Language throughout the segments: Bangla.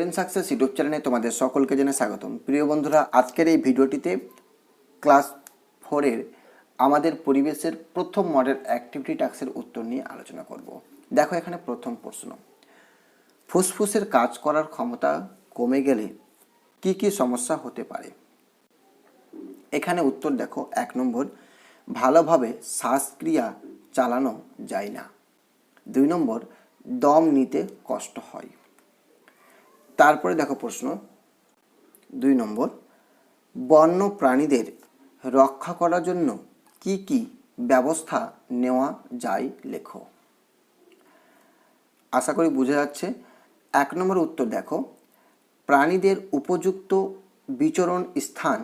স্টুডেন্ট সাকসেস ইউটিউব চ্যানেলে তোমাদের সকলকে জানাই স্বাগতম। প্রিয় বন্ধুরা, আজকের এই ভিডিওটিতে ক্লাস ফোরের আমাদের পরিবেশের প্রথম মডেল অ্যাক্টিভিটি টাস্কের উত্তর নিয়ে আলোচনা করব। দেখো এখানে প্রথম প্রশ্ন। ফুসফুসের কাজ করার ক্ষমতা কমে গেলে কি কি সমস্যা হতে পারে? এখানে উত্তর দেখো, এক নম্বর, ভালোভাবে শ্বাসক্রিয়া চালানো যায় না। দুই নম্বর, দম নিতে কষ্ট হয়। তারপরে দেখো প্রশ্ন। দুই নম্বর, বন্য প্রাণীদের রক্ষা করার জন্য কি কি ব্যবস্থা নেওয়া যায় লেখো। আশা করি বোঝা যাচ্ছে। এক নম্বর উত্তর দেখো, প্রাণীদের উপযুক্ত বিচরণ স্থান,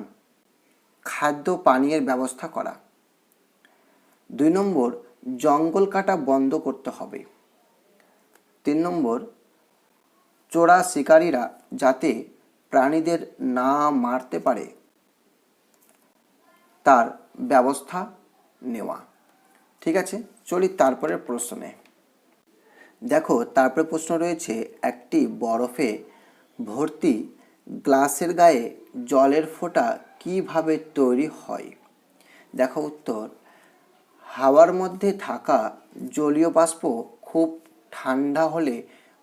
খাদ্য পানীয়ের ব্যবস্থা করা। দুই নম্বর, জঙ্গল কাটা বন্ধ করতে হবে। তিন নম্বর চোরা শিকারীরা যাতে প্রাণীদের না মারতে পারে, তার ব্যবস্থা নেওয়া। ঠিক আছে, চলি তারপরের প্রশ্নে। দেখো, তারপরে প্রশ্ন রয়েছে, একটি বরফে ভর্তি গ্লাসের গায়ে জলের ফোঁটা কীভাবে তৈরি হয়? দেখো উত্তর, হাওয়ার মধ্যে থাকা জলীয় বাষ্প খুব ঠান্ডা হলে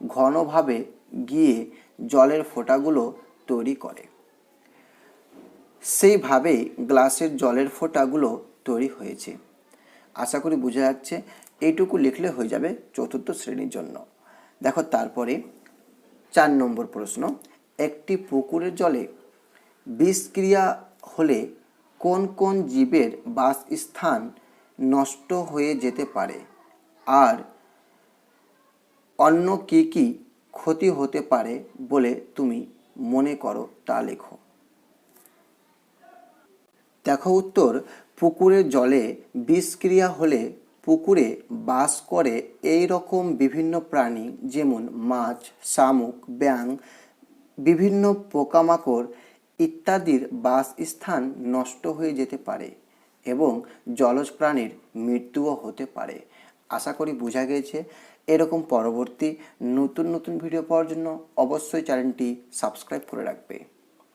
ঘনভাবে গিয়ে জলের ফোঁটাগুলো তৈরি করে। সেইভাবেই গ্লাসের জলের ফোঁটাগুলো তৈরি হয়েছে। আশা করি বোঝা যাচ্ছে, এইটুকু লিখলে হয়ে যাবে চতুর্থ শ্রেণির জন্য। দেখো তারপরে চার নম্বর প্রশ্ন, একটি পুকুরের জলে বিষক্রিয়া হলে কোন কোন জীবের বাসস্থান নষ্ট হয়ে যেতে পারে? আর অন্য কি কি ক্ষতি হতে পারে বলে তুমি মনে করো তা লেখো। দেখো উত্তর পুকুরের জলে বিষক্রিয়া হলে পুকুরে বাস করে এই রকম বিভিন্ন প্রাণী যেমন মাছ, শামুক ব্যাং বিভিন্ন পোকামাকড় ইত্যাদির বাসস্থান নষ্ট হয়ে যেতে পারে এবং জলজ প্রাণীর মৃত্যুও হতে পারে। আশা করি বোঝা গিয়েছে এরকম পরবর্তী নতুন নতুন ভিডিও পাওয়ার জন্য অবশ্যই চ্যানেলটি সাবস্ক্রাইব করে রাখবে।